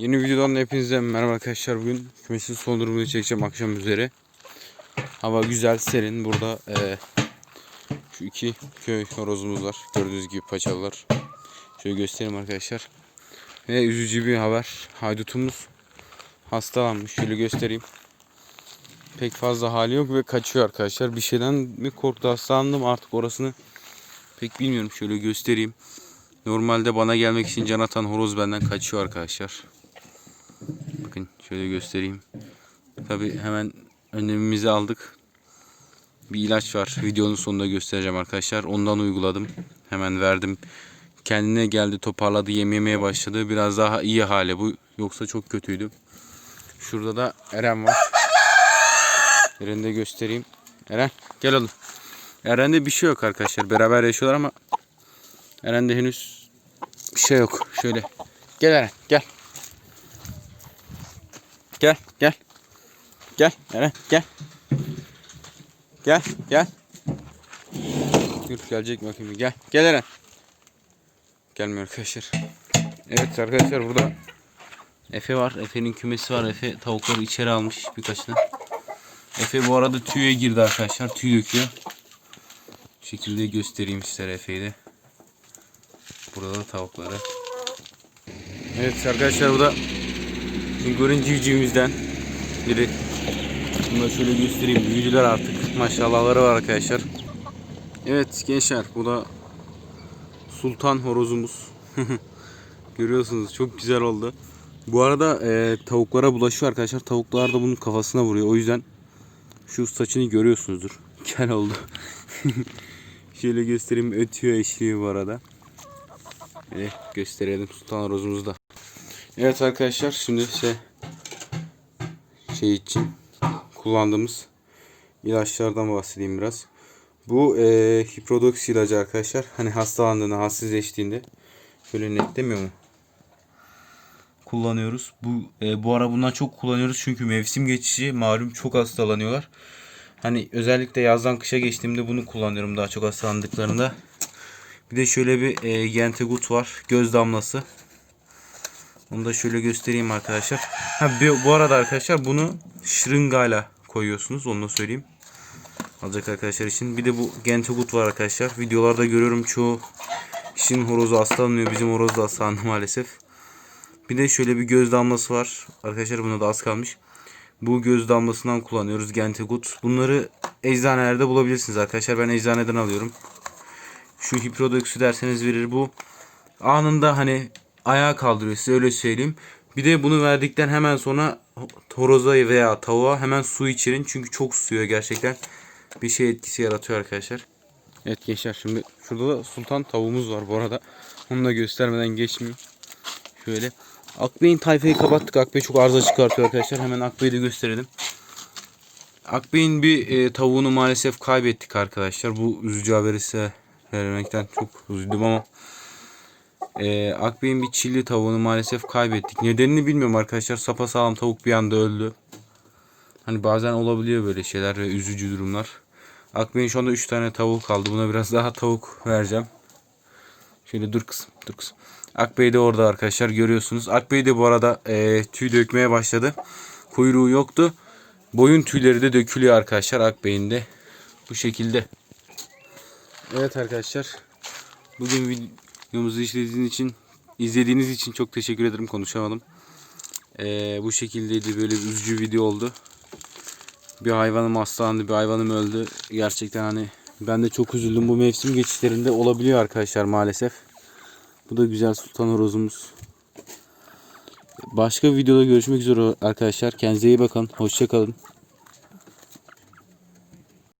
Yeni videodan hepinize merhaba arkadaşlar. Bugün kümesin son durumunu çekeceğim akşam üzeri. Hava güzel, serin. Burada eee, şu iki köy horozumuz var. Gördüğünüz gibi paçalılar. Şöyle göstereyim arkadaşlar. Ve üzücü bir haber. Haydutumuz hastalanmış. Şöyle göstereyim. Pek fazla hali yok ve kaçıyor arkadaşlar. Bir şeyden mi korktu hastalandım artık orasını pek bilmiyorum. Şöyle göstereyim. Normalde bana gelmek için can atan horoz benden kaçıyor arkadaşlar. Bakın şöyle göstereyim. Tabi hemen önlemimizi aldık. Bir ilaç var. Videonun sonunda göstereceğim arkadaşlar. Ondan uyguladım. Hemen verdim. Kendine geldi toparladı yem yemeye başladı. Biraz daha iyi hale bu. Yoksa çok kötüydü. Şurada da Eren var. Eren'i de göstereyim. Eren gel oğlum. Eren'de bir şey yok arkadaşlar. Beraber yaşıyorlar ama Eren'de henüz bir şey yok. Şöyle. Gel Eren gel. Gel gel. Gel Eren gel. Gel gel. Dur gelecek mi bakayım. Gel. Gel Eren. Gelmiyor arkadaşlar. Evet arkadaşlar burada Efe var. Efe'nin kümesi var. Efe tavukları içeri almış birkaçını. Efe bu arada tüye girdi arkadaşlar. Tüy döküyor. Bu şekilde göstereyim sizlere Efe'yi de. Burada da tavukları. Evet arkadaşlar bu da Fingur'un civcivimizden biri. Bunu da şöyle göstereyim. Büyüdüler artık. Maşallahları var arkadaşlar. Evet gençler bu da Sultan horozumuz. Görüyorsunuz çok güzel oldu. Bu arada e, tavuklara bulaşıyor arkadaşlar. Tavuklar da bunun kafasına vuruyor. O yüzden şu saçını görüyorsunuzdur. Kel oldu. Şöyle göstereyim. Ötüyor eşliği bu arada. Böyle gösterelim Sultan horozumuzu da. Evet arkadaşlar şimdi size şey için kullandığımız ilaçlardan bahsedeyim biraz. Bu e, hiprodoks ilacı arkadaşlar. Hani hastalandığında, halsizleştiğinde şöyle netlemiyor mu? Kullanıyoruz. Bu e, bu ara bundan çok kullanıyoruz çünkü mevsim geçişi malum çok hastalanıyorlar. Hani özellikle yazdan kışa geçtiğimde bunu kullanıyorum daha çok hastalandıklarında. Bir de şöyle bir e, Gentegut var. Göz damlası. Onu da şöyle göstereyim arkadaşlar. Ha, bu arada arkadaşlar bunu şırıngayla koyuyorsunuz. Onu da söyleyeyim. Alacak arkadaşlar için. Bir de bu Gentegut var arkadaşlar. Videolarda görüyorum çoğu kişinin horozu hastalanıyor. Bizim horoz da hastalandı maalesef. Bir de şöyle bir göz damlası var. Arkadaşlar buna da az kalmış. Bu göz damlasından kullanıyoruz Gentegut. Bunları eczanelerde bulabilirsiniz arkadaşlar. Ben eczaneden alıyorum. Şu hiprodöksü derseniz verir bu. Anında hani ayağa kaldırıyor size öyle söyleyeyim. Bir de bunu verdikten hemen sonra horoza veya tavuğa hemen su içirin. Çünkü çok susuyor gerçekten. Bir şey etkisi yaratıyor arkadaşlar. Evet gençler şimdi şurada da sultan tavuğumuz var bu arada. Onu da göstermeden geçmeyeyim. Şöyle. Akbey'in tayfayı kapattık. Akbey çok arıza çıkartıyor arkadaşlar. Hemen Akbey'i de gösterelim. Akbey'in bir e, tavuğunu maalesef kaybettik arkadaşlar. Bu üzücü haberi size vermekten çok üzüldüm ama e, Akbey'in bir çilli tavuğunu maalesef kaybettik. Nedenini bilmiyorum arkadaşlar. Sapasağlam tavuk bir anda öldü. Hani bazen olabiliyor böyle şeyler ve üzücü durumlar. Akbey'in şu anda 3 tane tavuk kaldı. Buna biraz daha tavuk vereceğim. Şöyle dur kızım, dur kızım. Akbey de orada arkadaşlar görüyorsunuz. Akbey de bu arada e, tüy dökmeye başladı. Kuyruğu yoktu. Boyun tüyleri de dökülüyor arkadaşlar Akbey'in de. Bu şekilde. Evet arkadaşlar. Bugün videomuzu izlediğiniz için izlediğiniz için çok teşekkür ederim. Konuşamadım. E, bu şekildeydi. Böyle bir üzücü video oldu. Bir hayvanım hastalandı, bir hayvanım öldü. Gerçekten hani ben de çok üzüldüm. Bu mevsim geçişlerinde olabiliyor arkadaşlar maalesef. Bu da güzel sultan horozumuz. Başka bir videoda görüşmek üzere arkadaşlar. Kendinize iyi bakın. Hoşçakalın.